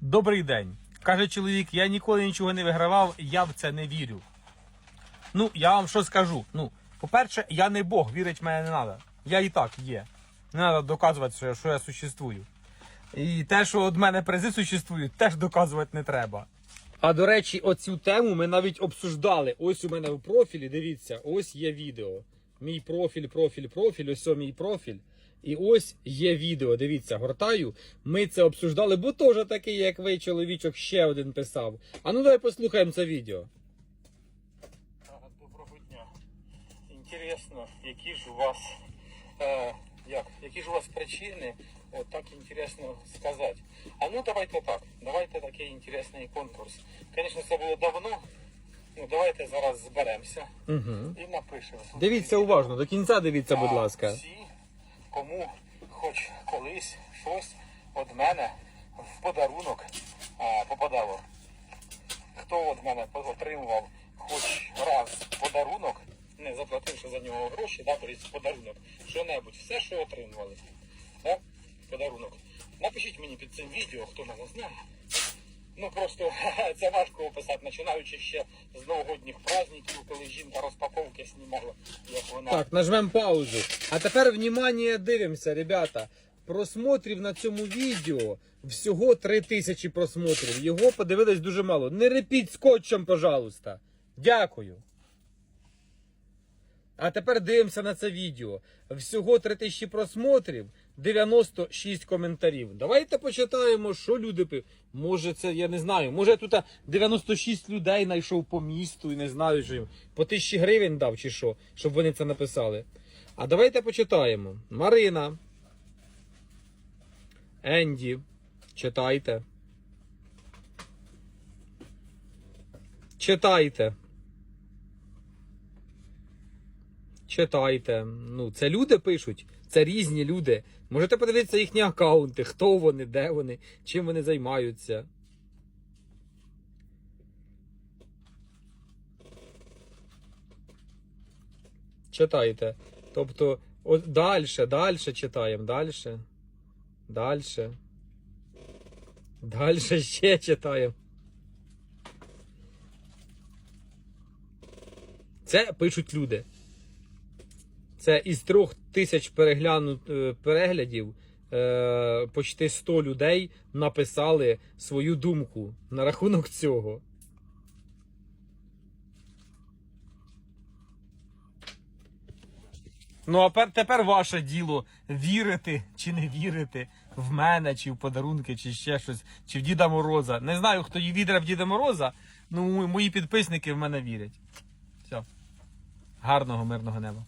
Добрий день. Каже чоловік, я ніколи нічого не вигравав, я в це не вірю. Ну, я вам що скажу. Ну, по-перше, я не Бог, вірить мене не треба. Я і так є. Не треба доказувати, що, я- що я существую. І те, що від мене призи существують, теж доказувати не треба. А до речі, оцю тему ми навіть обсуждали. Ось у мене в профілі, дивіться, ось є відео. Мій профіль, профіль, профіль, ось о мій профіль. І ось є відео. Дивіться, гортаю. Ми це обсуждали, бо теж такий, як ви, чоловічок, ще один писав. А ну давай послухаємо це відео. Доброго дня. Інтересно, які ж у вас е, як, які ж у вас причини, от так інтересно сказати. А ну давайте так, давайте такий інтересний конкурс. Звісно, це було давно. Ну давайте зараз зберемося Угу. і напишемо. Дивіться уважно, до кінця дивіться, будь ласка. Всі, кому хоч колись щось від мене в подарунок попадало. Хто від мене отримував хоч раз подарунок, не заплативши за нього гроші, да, подарунок, що-небудь, все, що отримували. Да? Подарунок. Напишіть мені під цим відео, хто мене знає. Ну просто це важко описати, починаючи ще з новогодніх праздників, коли жінка розпаковки знімала, як вона. Так, нажмемо паузу. А тепер, внимание, дивимося, ребята. Просмотрів на цьому відео всього 3000 просмотрів. Його подивилось дуже мало. Не репіть скотчем, пожалуйста. Дякую. А тепер дивимося на це відео. Всього 3000 просмотрів, 96 коментарів. Давайте почитаємо, що люди пи. Може, це я не знаю. Може, я тут 96 людей знайшов по місту і не знаю, що їм по 1000 гривень дав чи що, щоб вони це написали. А давайте почитаємо. Марина. Енді. Читайте. Читайте. Читайте. Ну, це люди пишуть, це різні люди. Можете подивитися їхні аккаунти, хто вони, де вони, чим вони займаються. Читайте. Тобто, от далі, далі читаємо, далі. Далі. Далі ще читаємо. Це пишуть люди. Це із трьох тисяч е, переглядів е, почти 100 людей написали свою думку на рахунок цього. Ну, а тепер ваше діло вірити чи не вірити в мене, чи в подарунки, чи ще щось, чи в Діда Мороза. Не знаю, хто її відра в Діда Мороза, ну мої підписники в мене вірять. Все. Гарного, мирного неба.